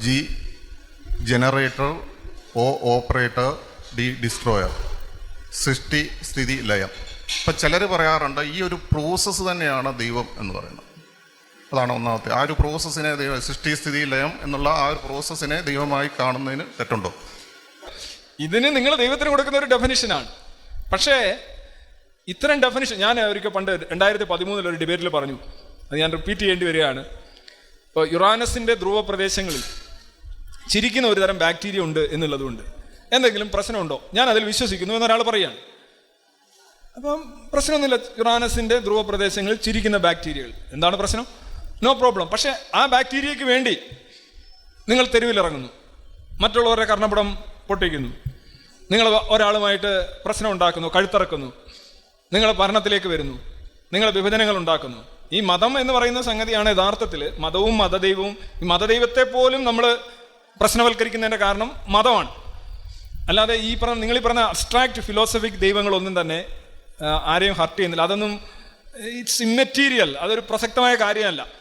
G generator O operator D destroyer. സൃഷ്ടി സ്ഥിതി ലയം. ഇപ്പം ചിലർ പറയാറുണ്ട് ഈ ഒരു പ്രോസസ്സ് തന്നെയാണ് ദൈവം എന്ന് പറയുന്നത്. അതാണ് ഒന്നാമത്തെ. ആ ഒരു പ്രോസസ്സിനെ ദൈവം സൃഷ്ടി സ്ഥിതി ലയം എന്നുള്ള ആ ഒരു പ്രോസസ്സിനെ ദൈവമായി കാണുന്നതിന് തെറ്റുണ്ടോ? ഇതിന് നിങ്ങൾ ദൈവത്തിന് കൊടുക്കുന്ന ഒരു ഡെഫിനിഷനാണ് പക്ഷേ ഇത്തരം ഡെഫിനിഷൻ ഞാൻ ഒരിക്കൽ പണ്ട് രണ്ടായിരത്തി പതിമൂന്നിൽ ഒരു ഡിബേറ്റിൽ പറഞ്ഞു. അത് ഞാൻ റിപ്പീറ്റ് ചെയ്യേണ്ടി വരികയാണ്. ഇപ്പോൾ യുറാനസിന്റെ ധ്രുവ പ്രദേശങ്ങളിൽ ചിരിക്കുന്ന ഒരു തരം ബാക്ടീരിയ ഉണ്ട് എന്നുള്ളതുകൊണ്ട്. എന്തെങ്കിലും പ്രശ്നമുണ്ടോ? ഞാൻ അതിൽ വിശ്വസിക്കുന്നു എന്നൊരാൾ പറയാണ്. അപ്പം പ്രശ്നമൊന്നുമില്ല. യുറാനസിന്റെ ധ്രുവ പ്രദേശങ്ങളിൽ ചിരിക്കുന്ന ബാക്ടീരിയകൾ. എന്താണ് പ്രശ്നം? നോ പ്രോബ്ലം പക്ഷേ ആ ബാക്ടീരിയക്ക് വേണ്ടി നിങ്ങൾ തെരുവിലിറങ്ങുന്നു. മറ്റുള്ളവരുടെ കർണപടം പൊട്ടിക്കുന്നു. നിങ്ങൾ ഒരാളുമായിട്ട് പ്രശ്നം ഉണ്ടാക്കുന്നു കഴുത്തിറക്കുന്നു. നിങ്ങൾ ഭരണത്തിലേക്ക് വരുന്നു. നിങ്ങൾ വിഭജനങ്ങൾ ഉണ്ടാക്കുന്നു. ഈ മതം എന്ന് പറയുന്ന സംഗതിയാണ് യഥാർത്ഥത്തിൽ മതവും മതദൈവവും. ഈ മതദൈവത്തെ പോലും നമ്മൾ പ്രശ്നവൽക്കരിക്കുന്നതിന്റെ കാരണം മതമാണ്. അല്ലാതെ ഈ പറഞ്ഞ നിങ്ങൾ ഈ പറഞ്ഞ അബ്സ്ട്രാക്ട് ഫിലോസഫിക് ദൈവങ്ങളൊന്നും തന്നെ ആരെയും ഹർട്ട് ചെയ്യുന്നില്ല. അതൊന്നും ഇറ്റ്സ് ഇമ്മെറ്റീരിയൽ അതൊരു പ്രസക്തമായ കാര്യമല്ല.